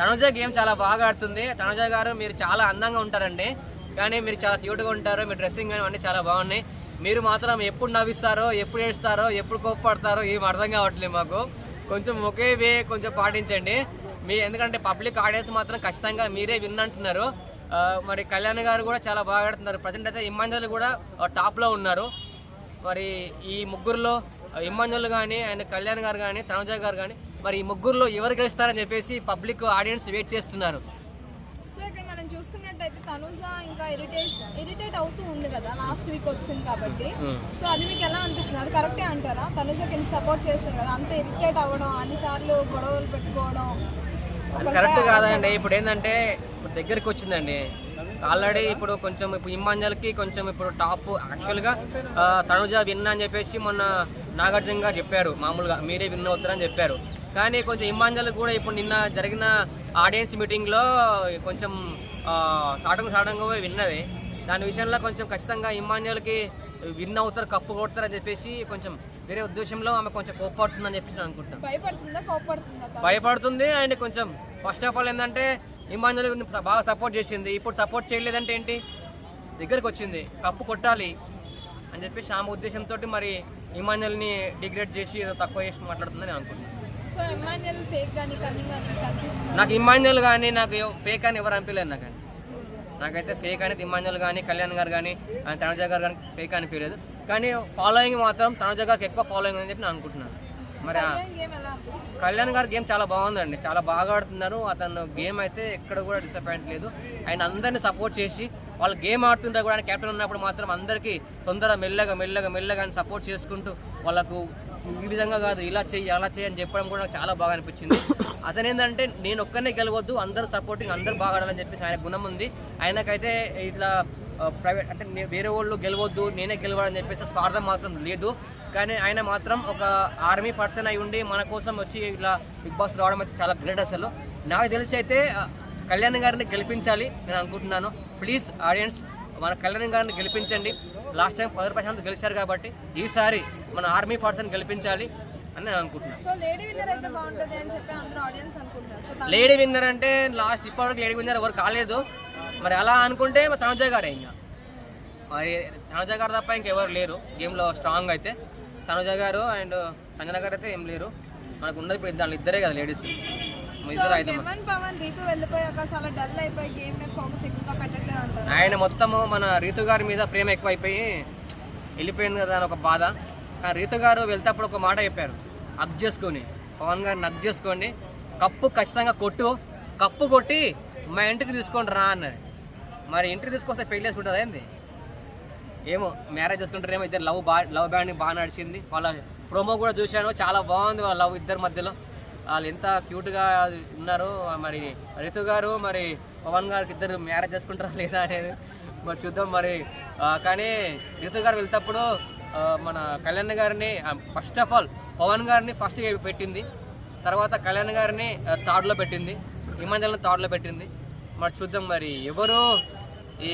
Tanuja game చాలా బాగా ఆడుతుంది. తనుజ గారు మీరు చాలా అందంగా ఉంటారండి. కానీ మీరు చాలా క్యూట్గా ఉంటారు. మీ డ్రెస్సింగ్ కానీ అన్నీ చాలా బాగున్నాయి. మీరు మాత్రం ఎప్పుడు నవ్విస్తారో ఎప్పుడు ఏడుస్తారో ఎప్పుడు కోప్పడతారో ఏం అర్థం కావట్లేదు మాకు. కొంచెం ఒకే వే కొంచెం పాటించండి. మీ ఎందుకంటే పబ్లిక్ ఆడియన్స్ మాత్రం ఖచ్చితంగా మీరే విన్ అంటున్నారు. మరి కళ్యాణ్ గారు కూడా చాలా బాగా ఆడుతున్నారు. ప్రజెంట్ అయితే ఇమ్మాంజలు కూడా టాప్లో ఉన్నారు. మరి ఈ ముగ్గురులో ఇమ్మాన్యుల్ కానీ అండ్ కళ్యాణ్ గారు కానీ తనుజ గారు కానీ మరి ముగ్గురులో ఎవరు గెలుస్తారని చెప్పేసి పబ్లిక్ ఆడియన్స్ వెయిట్ చేస్తున్నారు. సో ఇక్కడ మనం చూసుకున్నట్టయితే తనుజ ఇంకా ఇరిటేట్ ఇరిటేట్ అవుతూ ఉంది కదా లాస్ట్ వీక్ వచ్చింది కాబట్టి. సో అది మీకు ఎలా అనిపిస్తుంది అది కరెక్టే అంటారా? తనుజకి సపోర్ట్ చేస్తారు కదా అంత ఇరిటేట్ అవ్వడం అన్నిసార్లు గొడవలు పెట్టుకోవడం. అది కరెక్ట్ కాదండి. ఇప్పుడు ఏంటంటే ఇప్పుడు దగ్గరికి వచ్చిందండి. ఆల్రెడీ ఇప్పుడు కొంచెం ఇప్పుడు ఇమ్మాంజల్కి కొంచెం ఇప్పుడు టాప్ యాక్చువల్గా తనుజ విన్ అని చెప్పేసి మొన్న నాగార్జున గారు చెప్పారు మామూలుగా మీరే విన్ అవుతారని చెప్పారు. కానీ కొంచెం ఇమ్మాంజల్ కూడా ఇప్పుడు నిన్న జరిగిన ఆడియన్స్ మీటింగ్లో కొంచెం సాటంగా సాటంగా విన్నది. దాని విషయంలో కొంచెం ఖచ్చితంగా ఇమ్మాన్యుల్కి విన్ అవుతారు కప్పు కొడతారని చెప్పేసి కొంచెం వేరే ఉద్దేశంలో ఆమె కొంచెం కోప్పడుతుందని చెప్పేసి నేను అనుకుంటాను? భయపడుతుంది? అండ్ కొంచెం ఫస్ట్ ఆఫ్ ఆల్ ఏంటంటే ఇమాన్యుల్ బాగా సపోర్ట్ చేసింది. ఇప్పుడు సపోర్ట్ చేయలేదంటే ఏంటి? దగ్గరికి వచ్చింది కప్పు కొట్టాలి అని చెప్పేసి ఆమె ఉద్దేశంతో మరి ఇమాన్యుల్ని డిగ్రేడ్ చేసి ఏదో తక్కువ చేసి మాట్లాడుతుందని నేను అనుకుంటున్నాను. నాకు ఇమాన్యుల్ కానీ నాకు ఫేక్ అని ఎవరు అనిపించలేదు నాకు నాకైతే ఫేక్ అనేది ఇమాన్యుల్ కానీ కళ్యాణ్ గారు కానీ ఆయన తనుజ గారు కానీ ఫేక్ అనిపించలేదు. కానీ ఫాలోయింగ్ మాత్రం తనుజ గారికి ఎక్కువ ఫాలోయింగ్ అని చెప్పి నేను అనుకుంటున్నాను. మరి కళ్యాణ్ గారి గేమ్ చాలా బాగుందండి. చాలా బాగా ఆడుతున్నారు అతను గేమ్ అయితే ఎక్కడ కూడా డిసప్పాయింట్ లేదు. ఆయన అందరిని సపోర్ట్ చేసి వాళ్ళు గేమ్ ఆడుతుంటే కూడా ఆయన కెప్టెన్ ఉన్నప్పుడు మాత్రం అందరికీ తొందర మెల్లగా మెల్లగా మెల్లగా అని సపోర్ట్ చేసుకుంటూ వాళ్ళకు ఈ విధంగా కాదు ఇలా చెయ్యి అలా చెయ్యి అని చెప్పడం కూడా నాకు చాలా బాగా అనిపించింది. అతను ఏంటంటే నేను ఒక్కనే గెలవద్దు అందరు సపోర్టింగ్ అందరు బాగా ఆడాలని చెప్పేసి ఆయన గుణం ఉంది. ఆయనకైతే ఇట్లా ప్రైవేట్ అంటే వేరే వాళ్ళు గెలవద్దు నేనే గెలవాలని చెప్పేసి స్వార్థం మాత్రం లేదు. కానీ ఆయన మాత్రం ఒక ఆర్మీ పర్సన్ అయి ఉండి మన కోసం వచ్చి ఇలా బిగ్ బాస్ రావడం అయితే చాలా గ్రేట్ అసలు. నాకు తెలిసి అయితే కళ్యాణ్ గారిని గెలిపించాలి నేను అనుకుంటున్నాను. ప్లీజ్ ఆడియన్స్ మన కళ్యాణ్ గారిని గెలిపించండి. లాస్ట్ టైం పది ప్రశాంత్ గెలిచారు కాబట్టి ఈసారి మన ఆర్మీ పర్సన్ గెలిపించాలి అని నేను అనుకుంటున్నాను. లేడీ విన్నర్ అంటే లాస్ట్ ఇప్పటివరకు లేడీ విన్నర్ ఎవరు కాలేదు. మరి అలా అనుకుంటే మరి తనుజ గారే ఇంకా. మరి తనుజ గారు తప్ప ఇంకెవరు లేరు. గేమ్లో స్ట్రాంగ్ అయితే. తనుజ గారు అండ్ సంజన గారు అయితే ఏం లేరు. మనకు ఉన్నది ఇప్పుడు దాంట్లో ఇద్దరే కదా లేడీస్. అయిపోయి ఆయన మొత్తము మన రీతు గారి మీద ప్రేమ ఎక్కువైపోయి వెళ్ళిపోయింది కదా అని ఒక బాధ. కానీ రీతు గారు వెళ్తేప్పుడు ఒక మాట చెప్పారు. అగ్ చేసుకొని పవన్ గారిని అగ్ చేసుకోండి కప్పు ఖచ్చితంగా కొట్టు. కప్పు కొట్టి మా ఇంటికి తీసుకొని రా అన్నది. మరి ఇంటర్ తీసుకొస్తే పెళ్ళి చేసుకుంటుంది ఏంది? ఏమో మ్యారేజ్ చేసుకుంటారేమో ఇద్దరు లవ్ బా లవ్ బ్యాండ్ బాగా నడిచింది. వాళ్ళ ప్రోమో కూడా చూశాను చాలా బాగుంది వాళ్ళ లవ్ ఇద్దరి మధ్యలో. వాళ్ళు ఎంత క్యూట్గా ఉన్నారు మరి రితు గారు మరి పవన్ గారికి ఇద్దరు మ్యారేజ్ చేసుకుంటారా లేదా అనేది మరి చూద్దాం మరి. కానీ రితు గారు వెళ్తప్పుడు మన కళ్యాణ్ గారిని ఫస్ట్ ఆఫ్ ఆల్ పవన్ గారిని ఫస్ట్ పెట్టింది. తర్వాత కళ్యాణ్ గారిని థర్డ్లో పెట్టింది. హిమాంజల్ని థర్డ్లో పెట్టింది. మరి చూద్దాం మరి ఎవరు ఈ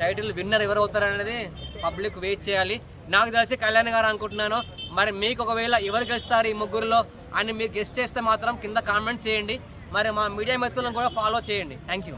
టైటిల్ విన్నర్ ఎవరు అవుతారనేది పబ్లిక్ వెయిట్ చేయాలి. నాకు తెలిసి కళ్యాణ్ గారు అనుకుంటున్నాను. మరి మీకు ఒకవేళ ఎవరు గెలుస్తారు ఈ ముగ్గురులో అని మీరు గెస్ట్ చేస్తే మాత్రం కింద కామెంట్ చేయండి. మరి మా మీడియా మిత్రులను కూడా ఫాలో చేయండి. Thank you